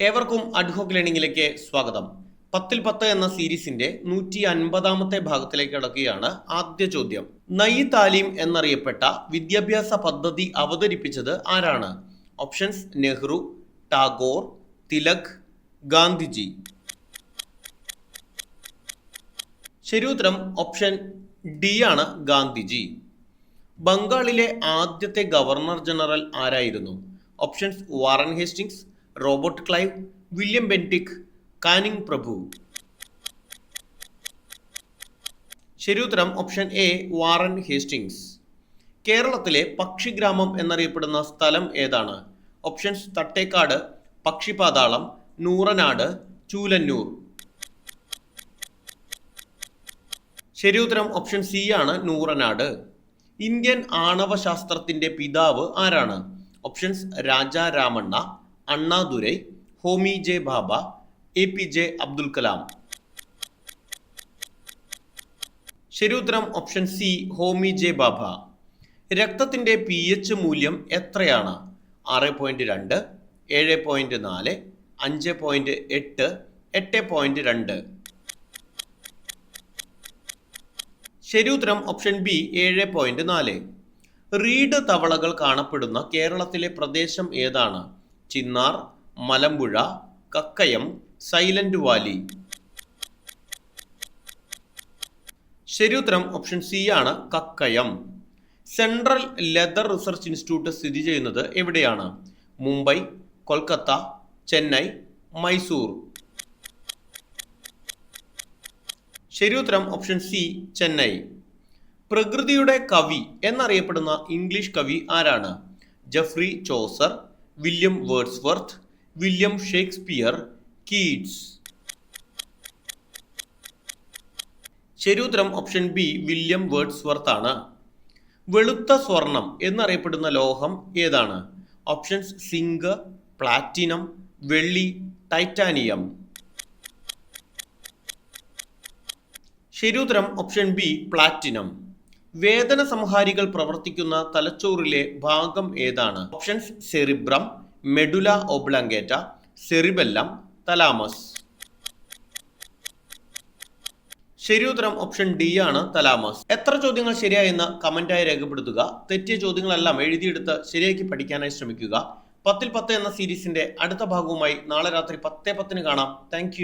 ഏവർക്കും അഡ്ഹോക്ക് ലേണിംഗിലേക്ക് സ്വാഗതം. പത്തിൽ പത്ത് എന്ന സീരീസിന്റെ നൂറ്റി അൻപതാമത്തെ ഭാഗത്തിലേക്ക് കടക്കുകയാണ് ആദ്യ ചോദ്യം. നയി താലീം എന്നറിയപ്പെട്ട വിദ്യാഭ്യാസ പദ്ധതി അവതരിപ്പിച്ചത് ആരാണ്? ഓപ്ഷൻസ് നെഹ്റു ടാഗോർ തിലക് ഗാന്ധിജി. ശരിയുത്തരം ഓപ്ഷൻ ഡി ആണ് ഗാന്ധിജി. ബംഗാളിലെ ആദ്യത്തെ ഗവർണർ ജനറൽ ആരായിരുന്നു? Options Warren Hastings Robert Clive William Bentinck Canning പ്രഭു. ശരിയുത്തരം ഓപ്ഷൻ എ വാറൻ ഹേസ്റ്റിങ്സ് കേരളത്തിലെ പക്ഷിഗ്രാമം എന്നറിയപ്പെടുന്ന സ്ഥലം ഏതാണ്? ഓപ്ഷൻസ് തട്ടേക്കാട് പക്ഷിപാതാളം നൂറനാട് ചൂലന്നൂർ. ശരിയുത്തരം ഓപ്ഷൻ സി ആണ് നൂറനാട്. ഇന്ത്യൻ ആണവശാസ്ത്രത്തിന്റെ പിതാവ് ആരാണ്? Options Raja Ramanna Annadurai Homi J Bhabha A P J Abdul Kalam. ശരിയുത്തരം option C Homi J Bhabha. രക്തത്തിന്റെ പി എച്ച് മൂല്യം എത്രയാണ്? ആറ് പോയിന്റ് രണ്ട് ഏഴ് പോയിന്റ് നാല് അഞ്ച് പോയിന്റ് എട്ട് എട്ട് പോയിന്റ് രണ്ട്. ശരിയുത്തരം ഓപ്ഷൻ ബി ഏഴ് പോയിന്റ് നാല്. റീഡ് തവളകൾ കാണപ്പെടുന്ന കേരളത്തിലെ പ്രദേശം ഏതാണ്? Chinnar Malampuzha Kakkayam Silent Valley. ശരിയുത്തരം ഓപ്ഷൻ സി ആണ് Kakkayam. Central leather research institute സ്ഥിതി ചെയ്യുന്നത് എവിടെയാണ്? മുംബൈ കൊൽക്കത്ത ചെന്നൈ മൈസൂർ. ശരിയുത്തരം ഓപ്ഷൻ സി ചെന്നൈ. പ്രകൃതിയുടെ കവി എന്നറിയപ്പെടുന്ന ഇംഗ്ലീഷ് കവി ആരാണ്? Geoffrey Chaucer William Wordsworth William Shakespeare Keats ശരിയുത്തരം ഓപ്ഷൻ ബി വില്യം വേർഡ്സ്വർത്ത് ആണ്. വെളുത്ത സ്വർണം എന്നറിയപ്പെടുന്ന ലോഹം ഏതാണ്? ഓപ്ഷൻസ് സിങ്ക് പ്ലാറ്റിനം വെള്ളി ടൈറ്റാനിയം. ശരിയുത്തരം ഓപ്ഷൻ ബി പ്ലാറ്റിനം വേദന സംഹാരികൾ പ്രവർത്തിക്കുന്ന തലച്ചോറിലെ ഭാഗം ഏതാണ്? Options cerebrum medulla oblongata cerebellum thalamus ശരിയുത്തരം ഓപ്ഷൻ ഡി ആണ് തലാമസ് എത്ര ചോദ്യങ്ങൾ ശരിയായെന്ന് കമന്റായി രേഖപ്പെടുത്തുക. തെറ്റിയ ചോദ്യങ്ങളെല്ലാം എഴുതിയെടുത്ത് ശരിയാക്കി പഠിക്കാനായി ശ്രമിക്കുക. പത്തിൽ പത്ത് എന്ന സീരീസിന്റെ അടുത്ത ഭാഗവുമായി നാളെ രാത്രി പത്തേ പത്തിന് കാണാം. താങ്ക്